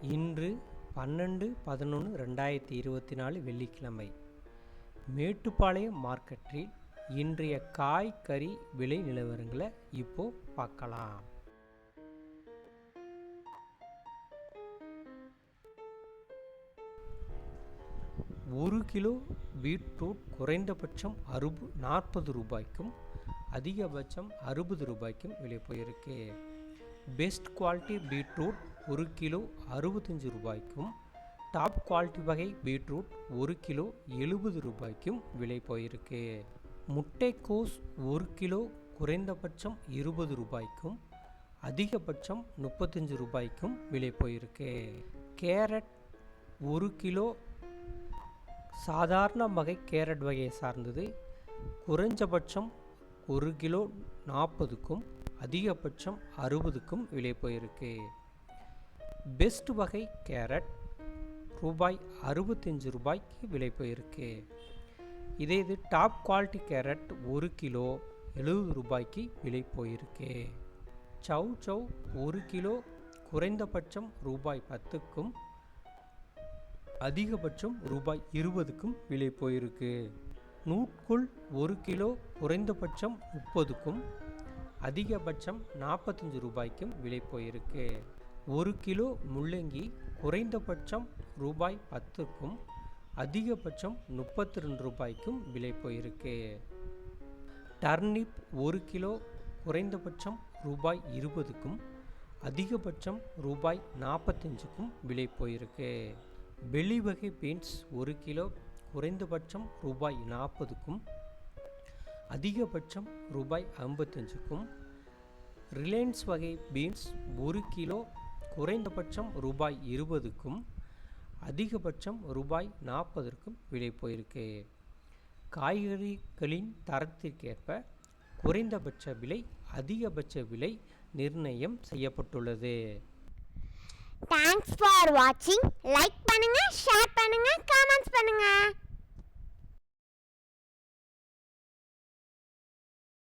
இன்று பன்னெண்டு பதினொன்று ரெண்டாயிரத்தி இருபத்தி நாலு வெள்ளிக்கிழமை. மேட்டுப்பாளையம் மார்க்கெட்டில் இன்றைய காய்கறி விலை நிலவரங்களை இப்போ பார்க்கலாம். ஒரு கிலோ பீட்ரூட் குறைந்தபட்சம் அறுபு நாற்பது ரூபாய்க்கும் அதிகபட்சம் அறுபது ரூபாய்க்கும் விலை போயிருக்கு. பெஸ்ட் குவாலிட்டி பீட்ரூட் ஒரு கிலோ அறுபத்தஞ்சு ரூபாய்க்கும் டாப் குவாலிட்டி வகை பீட்ரூட் ஒரு கிலோ எழுபது ரூபாய்க்கும் விலை போயிருக்கு. முட்டைக்கோஸ் ஒரு கிலோ குறைந்தபட்சம் இருபது ரூபாய்க்கும் அதிகபட்சம் முப்பத்தஞ்சு ரூபாய்க்கும் விலை போயிருக்கு. கேரட் ஒரு கிலோ சாதாரண வகை கேரட் வகையை சார்ந்தது. குறைஞ்சபட்சம் ஒரு கிலோ நாற்பதுக்கும் அதிகபட்சம் அறுபதுக்கும் விலை போயிருக்கு. பெஸ்ட் வகை கேரட் ரூபாய் அறுபத்தஞ்சு ரூபாய்க்கு விலை போயிருக்கு. இதே இது டாப் குவாலிட்டி கேரட் ஒரு கிலோ எழுபது ரூபாய்க்கு விலை போயிருக்கு. சவ் சவ் ஒரு கிலோ குறைந்தபட்சம் ரூபாய் பத்துக்கும் அதிகபட்சம் ரூபாய் இருபதுக்கும் விலை போயிருக்கு. நூட்குள் ஒரு கிலோ குறைந்தபட்சம் முப்பதுக்கும் அதிகபட்சம் நாற்பத்தஞ்சு ரூபாய்க்கும் விலை போயிருக்கு. ஒரு கிலோ முள்ளங்கி குறைந்தபட்சம் ரூபாய் பத்துக்கும் அதிகபட்சம் முப்பத்தி ரெண்டு ரூபாய்க்கும் விலை போயிருக்கு. டர்னிப் ஒரு கிலோ குறைந்தபட்சம் ரூபாய் இருபதுக்கும் அதிகபட்சம் ரூபாய் நாற்பத்தஞ்சுக்கும் விலை போயிருக்கு. வெளி வகை பீன்ஸ் ஒரு கிலோ குறைந்தபட்சம் ரூபாய் நாற்பதுக்கும் அதிகபட்சம் ரூபாய் ஐம்பத்தஞ்சுக்கும் ரிலையன்ஸ் வகை பீன்ஸ் ஒரு கிலோ குறைந்தபட்சம் ரூபாய் இருபதுக்கும் அதிகபட்சம் ரூபாய் நாற்பதற்கும் விலை போயிருக்கு. காய்கறிகளின் தரத்திற்கேற்ப குறைந்தபட்ச விலை அதிகபட்ச விலை நிர்ணயம் செய்யப்பட்டுள்ளது. தேங்க்ஸ் ஃபார் வாட்சிங் லைக் பண்ணுங்கள் ஷேர் பண்ணுங்கள் காமெண்ட்ஸ் பண்ணுங்கள்